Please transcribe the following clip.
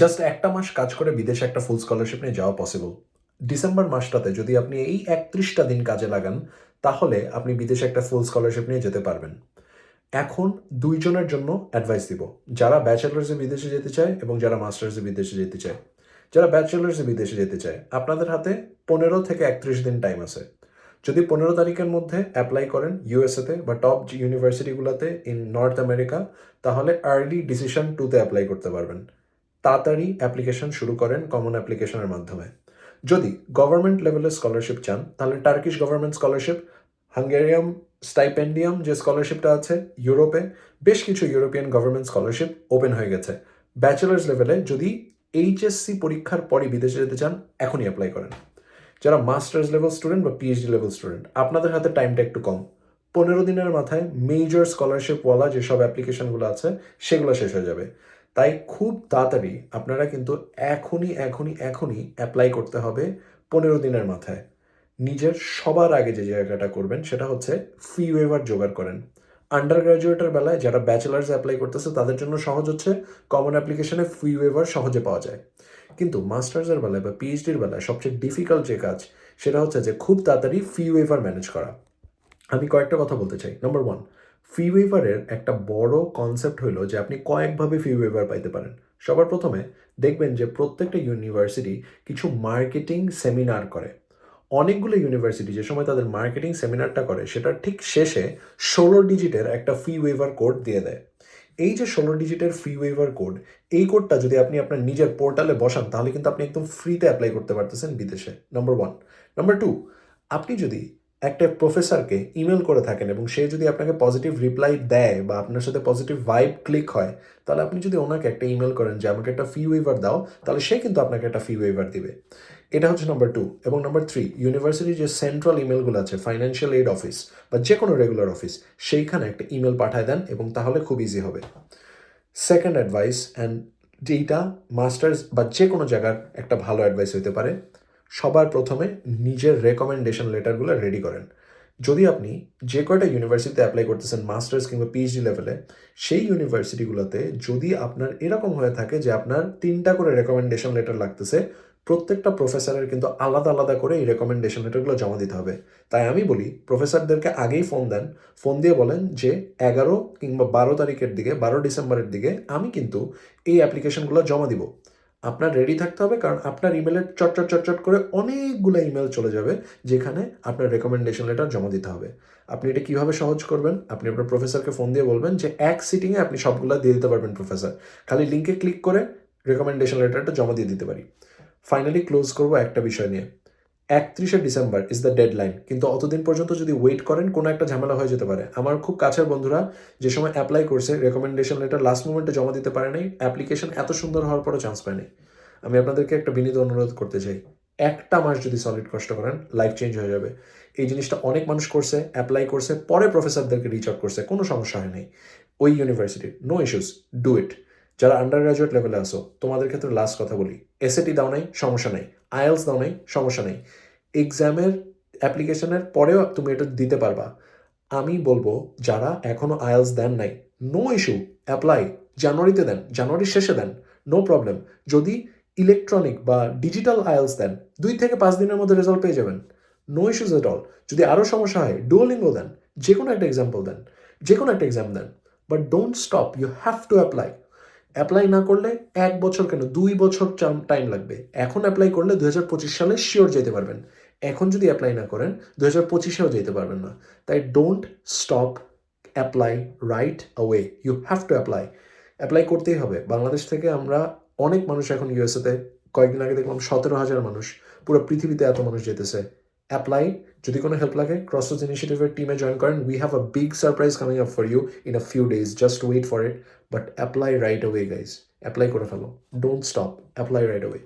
Just একটা মাস কাজ করে বিদেশে একটা ফুল স্কলারশিপ নিয়ে যাওয়া পসিবল ডিসেম্বর মাসটাতে যদি আপনি এই একত্রিশটা দিন কাজে লাগান, তাহলে আপনি বিদেশে একটা ফুল স্কলারশিপ নিয়ে যেতে পারবেন। এখন দুইজনের জন্য অ্যাডভাইস দিব। যারা ব্যাচেলার্সে বিদেশে যেতে চায় এবং যারা মাস্টার্সে বিদেশে যেতে চায়। যারা ব্যাচেলার্সে বিদেশে যেতে চায়, আপনাদের হাতে পনেরো থেকে একত্রিশ দিন টাইম আছে। যদি পনেরো তারিখের মধ্যে অ্যাপ্লাই করেন ইউএসএতে বা টপ ইউনিভার্সিটিগুলোতে ইন নর্থ আমেরিকা তাহলে আর্লি ডিসিশন টুতে অ্যাপ্লাই করতে পারবেন। তাড়াতাড়ি অ্যাপ্লিকেশন শুরু করেন কমন অ্যাপ্লিকেশনের মাধ্যমে। যদি গভর্নমেন্ট লেভেলের স্কলারশিপ চান, তাহলে Turkish government scholarship Hungaricum stipendium যে স্কলারশিপটা আছে ইউরোপে বেশ কিছু ইউরোপিয়ান গভর্নমেন্ট স্কলারশিপ ওপেন হয়ে গেছে। ব্যাচেলার্স লেভেলে যদি এইচএসসি পরীক্ষার পরই বিদেশে যেতে চান, এখনই অ্যাপ্লাই করেন। যারা মাস্টার্স লেভেল স্টুডেন্ট বা পিএইচডি লেভেল স্টুডেন্ট আপনাদের হাতে টাইমটা একটু কম। পনেরো দিনের মাথায় মেজর স্কলারশিপওয়ালা যেসব অ্যাপ্লিকেশনগুলো আছে, সেগুলো শেষ হয়ে যাবে। তাই খুব তাড়াতাড়ি আপনারা কিন্তু এখনই এখনই এখনই অ্যাপ্লাই করতে হবে পনেরো দিনের মাথায়। নিজের সবার আগে যে জায়গাটা করবেন সেটা হচ্ছে ফি ওয়েভার জোগাড় করেন। আন্ডার গ্রাজুয়েটের বেলায় যারা ব্যাচেলার্স অ্যাপ্লাই করতেছে, তাদের জন্য সহজ হচ্ছে কমন অ্যাপ্লিকেশনে ফি ওয়েভার সহজে পাওয়া যায়। কিন্তু মাস্টার্সের বেলায় বা পিএইচডির বেলায় সবচেয়ে ডিফিকাল্ট যে কাজ, সেটা হচ্ছে যে খুব তাড়াতাড়ি ফি ওয়েভার ম্যানেজ করা। আমি কয়েকটা কথা বলতে চাই। নম্বর ওয়ান ফি ওয়েভারের একটা বড় কনসেপ্ট হলো যে আপনি কয়েকভাবে ফি ওয়েভার পাইতে পারেন। সবার প্রথমে দেখবেন যে প্রত্যেকটা ইউনিভার্সিটি কিছু মার্কেটিং সেমিনার করে। অনেকগুলো ইউনিভার্সিটি যে সময় তাদের মার্কেটিং সেমিনারটা করে, সেটার ঠিক শেষে ষোলো ডিজিটের একটা ফি ওয়েভার কোড দিয়ে দেয়। এই যে ষোলো ডিজিটের ফি ওয়েভার কোড এই কোডটা যদি আপনি আপনার নিজের পোর্টালে বসান, তাহলে কিন্তু আপনি একদম ফ্রিতে অ্যাপ্লাই করতে পারতেছেন বিদেশে। নাম্বার ওয়ান নাম্বার টু আপনি যদি একটা প্রফেসরকে ইমেল করে থাকেন এবং সে যদি আপনাকে পজিটিভ রিপ্লাই দেয় বা আপনার সাথে পজিটিভ ভাইব ক্লিক হয়, তাহলে আপনি যদি ওনাকে একটা ইমেল করেন যে, আমাকে একটা ফি ওয়েভার দাও, তাহলে সে কিন্তু আপনাকে একটা ফি ওয়েভার দিবে। এটা হচ্ছে নাম্বার টু এবং নাম্বার থ্রি ইউনিভার্সিটির যে সেন্ট্রাল ইমেলগুলো আছে ফাইন্যান্সিয়াল এইড অফিস বা যে কোনো রেগুলার অফিস সেইখানে একটা ইমেল পাঠায় দেন এবং তাহলে খুব ইজি হবে। সেকেন্ড অ্যাডভাইস অ্যান্ড যেইটা মাস্টার্স বা যে কোনো জায়গার একটা ভালো অ্যাডভাইস হতে পারে। সবার প্রথমে নিজের রেকমেন্ডেশন লেটারগুলো রেডি করেন। যদি আপনি যে কয়টা ইউনিভার্সিটিতে অ্যাপ্লাই করতেছেন মাস্টার্স কিংবা পিএইচডি লেভেলে সেই ইউনিভার্সিটিগুলোতে যদি আপনার এরকম হয়ে থাকে যে আপনার তিনটা করে রেকমেন্ডেশন লেটার লাগতেছে, প্রত্যেকটা প্রফেসরের কিন্তু আলাদা আলাদা করে এই রেকমেন্ডেশন লেটারগুলো জমা দিতে হবে। তাই আমি বলি প্রফেসরদেরকে আগেই ফোন দেন। ফোন দিয়ে বলেন যে, এগারো কিংবা বারো তারিখের দিকে, বারো ডিসেম্বরের দিকে আমি কিন্তু এই অ্যাপ্লিকেশনগুলো জমা দিব। আপনার রেডি থাকতে হবে, কারণ আপনার ইমেলে চটচট চটচট করে অনেকগুলো ইমেল চলে যাবে, যেখানে আপনার রেকমেন্ডেশন লেটার জমা দিতে হবে। আপনি এটা কীভাবে সহজ করবেন? আপনি আপনার প্রফেসরকে ফোন দিয়ে বলবেন যে, এক সিটিংয়ে আপনি সবগুলো দিয়ে দিতে পারবেন প্রফেসর খালি লিঙ্কে ক্লিক করে রেকমেন্ডেশন লেটারটা জমা দিয়ে দিতে পারি। ফাইনালি ক্লোজ করব একটা বিষয় নিয়ে। একত্রিশে ডিসেম্বর ইজ দ্য ডেডলাইন কিন্তু অতদিন পর্যন্ত যদি ওয়েট করেন, কোনো একটা ঝামেলা হয়ে যেতে পারে। আমার খুব কাছের বন্ধুরা যে সময় অ্যাপ্লাই করছে রেকমেন্ডেশন লেটার লাস্ট মোমেন্টে জমা দিতে পারে নাই অ্যাপ্লিকেশন এত সুন্দর হওয়ার পরও চান্স পায়নি আমি আপনাদেরকে একটা বিনীত অনুরোধ করতে চাই, একটা মাস যদি সলিড কষ্ট করেন লাইফ চেঞ্জ হয়ে যাবে। এই জিনিসটা অনেক মানুষ করছে অ্যাপ্লাই করছে, পরে প্রফেসরদেরকে রিচ আউট করছে, কোনো সমস্যা হয় নাই। ওই ইউনিভার্সিটির নো ইস্যুস ডু ইট যারা আন্ডার গ্রাজুয়েট লেভেলে আসো তোমাদের ক্ষেত্রে লাস্ট কথা বলি এসএটি দাও নাই, সমস্যা নাই। আইএলস দাও নাই, সমস্যা নেই। এক্সামের অ্যাপ্লিকেশনের পরেও তুমি এটা দিতে পারবা। আমি বলব, যারা এখনও আইএলস দেন নাই নো ইস্যু অ্যাপ্লাই জানুয়ারিতে দেন, জানুয়ারির শেষে দেন নো প্রবলেম যদি ইলেকট্রনিক বা ডিজিটাল আইএলস দেন, দুই থেকে পাঁচ দিনের মধ্যে রেজাল্ট পেয়ে যাবেন। নো ইস্যুজ এট অল যদি আরও সমস্যা হয় ডুয়োলিঙ্গো দেন যে কোনো একটা এক্সাম্পল দেন যে কোনো একটা exam then. But don't stop you have to apply apply না করলে এক বছর কেন? দুই বছর টাইম লাগবে। এখন অ্যাপ্লাই করলে দু হাজার পঁচিশ সালে শিওর যেতে পারবেন। এখন যদি অ্যাপ্লাই না করেন দু হাজার পঁচিশেও যেতে পারবেন না। তাই don't stop apply right away you have to apply apply করতেই হবে। বাংলাদেশ থেকে আমরা অনেক মানুষ এখন ইউএসএতে কয়েকদিন আগে দেখলাম সতেরো হাজার মানুষ। পুরো পৃথিবীতে এত মানুষ যেতেছে অ্যাপ্লাই যদি কোনো হেল্প লাগে ক্রসরোজ ইনিশিয়েটিভের টিমে জয়েন করেন। We have a big surprise coming up for you in a few days just wait for it but apply right away guys apply করে ফেলো। Don't stop apply right away